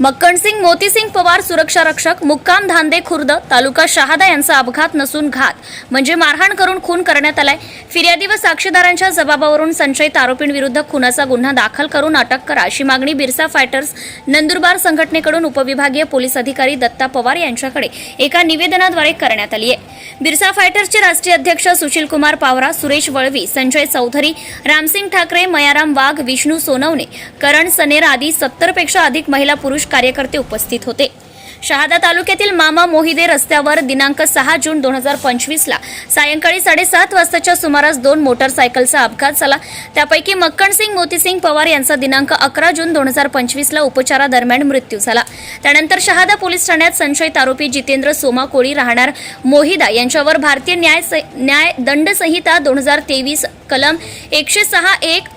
मक्कणसिंग मोतीसिंग पवार सुरक्षा रक्षक मुक्काम धांदे खुर्द तालुका शहादा यांचा अपघात नसून घात. म्हणजे मारहाण करून खून करण्यात आलाय. फिर्यादी व साक्षीदारांच्या जबाबावरून संशयित आरोपींविरुद्ध खुनाचा गुन्हा दाखल करून अटक करा अशी मागणी बिरसा फायटर्स नंदुरबार संघटनेकडून उपविभागीय पोलीस अधिकारी दत्ता पवार यांच्याकडे एका निवेदनाद्वारे करण्यात आली आहे बिरसा फायटर्सचे राष्ट्रीय अध्यक्ष सुशीलकुमार पावरा सुरेश वळवी संजय चौधरी रामसिंग ठाकरे मयाराम वाघ विष्णू सोनवणे करण सनेर आदी सत्तरपेक्षा अधिक महिला पुरुष कार्यकर्ते उपस्थित होते. शहादा तालुक्यातील मामा मोहिदे रस्त्यावर दिनांक सहा जून दोन हजार पंचवीसला सायंकाळी साडेसात वाजताच्या सुमारास दोन मोटरसायकलचा अपघात झाला. त्यापैकी मक्कणसिंग मोतीसिंग पवार यांचा दिनांक अकरा जून दोन हजार पंचवीसला उपचारादरम्यान मृत्यू झाला. त्यानंतर शहादा पोलीस ठाण्यात संशयित आरोपी जितेंद्र सोमा कोळी राहणार मोहिदा यांच्यावर भारतीय न्याय न्याय दंड संहिता दोन हजार तेवीस कलम एकशे सहा एक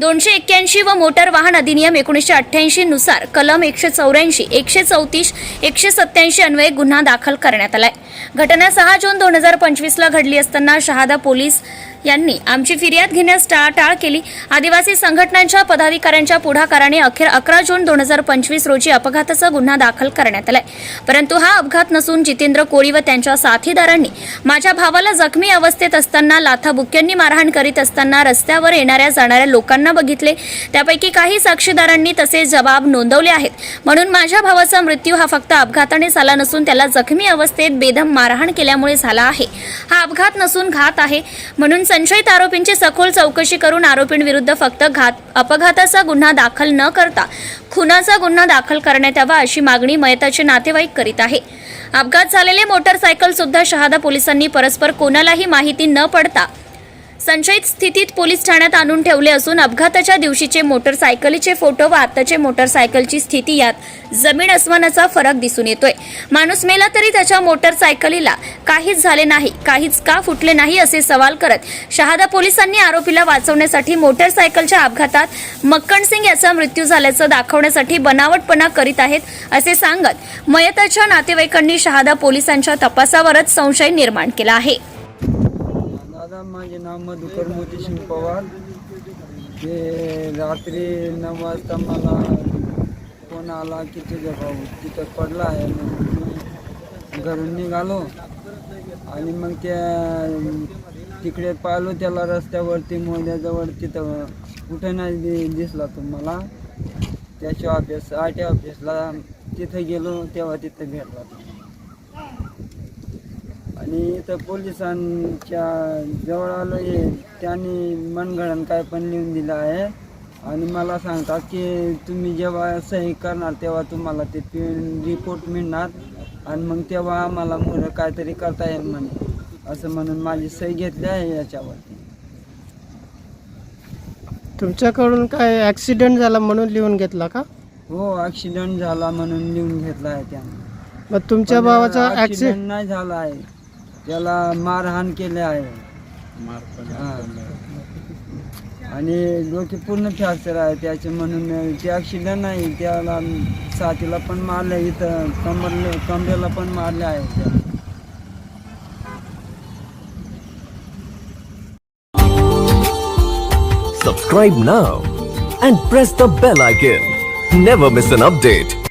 दोनशे एक्क्याऐंशी व मोटार वाहन अधिनियम एकोणीसशे अठ्ठ्याऐंशी नुसार कलम एकशे चौऱ्याऐंशी एकशे चौतीस एकशे सत्याऐंशी अन्वये गुन्हा दाखल करण्यात आलाय. घटना सहा जून दोन हजार पंचवीसला घडली असताना शहादा पोलीस यांनी आमची फिर्याद घेण्यास टाळाटाळ केली. आदिवासी संघटनांच्या पदाधिकाऱ्यांच्या पुढाकाराने अखेर अकरा जून दोन हजार पंचवीस रोजी अपघाताचा गुन्हा दाखल करण्यात आलाय. परंतु हा अपघात नसून जितेंद्र कोळी व त्यांच्या साथीदारांनी माझ्या भावाला जखमी अवस्थेत असताना लाथाबुक्यांनी मारहाण करीत असताना रस्त्यावर येणाऱ्या जाणाऱ्या लोकांना बघितले. त्यापैकी काही साक्षीदारांनी तसे जबाब नोंदवले आहेत. म्हणून माझ्या भावाचा मृत्यू हा फक्त अपघाताने झाला नसून त्याला जखमी अवस्थेत बेदम मारहाण केल्यामुळे झाला आहे. हा अपघात नसून घात आहे. म्हणून संशयित आरोपींची सखोल चौकशी करून आरोपींविरुद्ध फक्त घात अपघाताचा गुन्हा दाखल न करता खुनाचा गुन्हा दाखल करण्यात यावा अशी मागणी मयताचे नातेवाईक करीत आहे. अपघात झालेले मोटरसायकल सुद्धा शहादा पोलिसांनी परस्पर कोणालाही माहिती न पडता संशयित स्थितीत पोलीस ठाण्यात आणून ठेवले असून अपघाताच्या दिवशीचे मोटरसायकलीचे फोटो व आताचे मोटरसायकलची स्थिती यात जमीन अस्मानाचा फरक दिसून येतोय. माणूस मेला तरी त्याच्या मोटरसायकलीला काहीच झाले नाही काहीच का फुटले नाही असे सवाल करत शहादा पोलिसांनी आरोपीला वाचवण्यासाठी मोटरसायकलच्या अपघातात मक्कणसिंग याचा मृत्यू झाल्याचं दाखवण्यासाठी बनावटपणा करीत आहेत असे सांगत मयताच्या नातेवाईकांनी शहादा पोलिसांच्या तपासावरच संशय निर्माण केला आहे. माझे नाव मधुकर मोतीसिंग पवार. ते रात्री नऊ वाजता मला फोन आला की तुझा भाऊ तिथं पडला आहे. मग मी घरून निघालो आणि मग त्या तिकडे पाहिलो त्याला रस्त्यावरती मोद्याजवळ तिथं कुठे नाही दि- दिसला तो मला. त्याच्या ऑफिस आय टी ऑफिसला तिथं गेलो तेव्हा तिथं भेटला तो. आणि इथं पोलिसांच्या जवळ आलो हे त्यांनी मनगणन काय पण लिहून दिलं आहे. आणि मला सांगतात की तुम्ही जेव्हा सही करणार तेव्हा तुम्हाला ते रिपोर्ट मिळणार. आणि मग तेव्हा आम्हाला मोर काहीतरी करता येईल म्हणे. असं म्हणून माझी सही घेतली आहे याच्यावरती. तुमच्याकडून काय ॲक्सिडेंट झाला म्हणून लिहून घेतला का? हो ॲक्सिडेंट झाला म्हणून लिहून घेतला आहे त्याने. मग तुमच्या पण भावाचा accident ॲक्सिडेंट नाही झाला आहे. त्याला मारहाण केले आहे हा. आणि डोके पूर्ण फ्रॅक्चर आहे त्याचे म्हणून ते ॲक्सिडेंट नाही त्याला साथीला पण मारले इथं कमरले कमरेला पण मारले आहे त्याला. Subscribe now and press the bell icon. Never miss an update.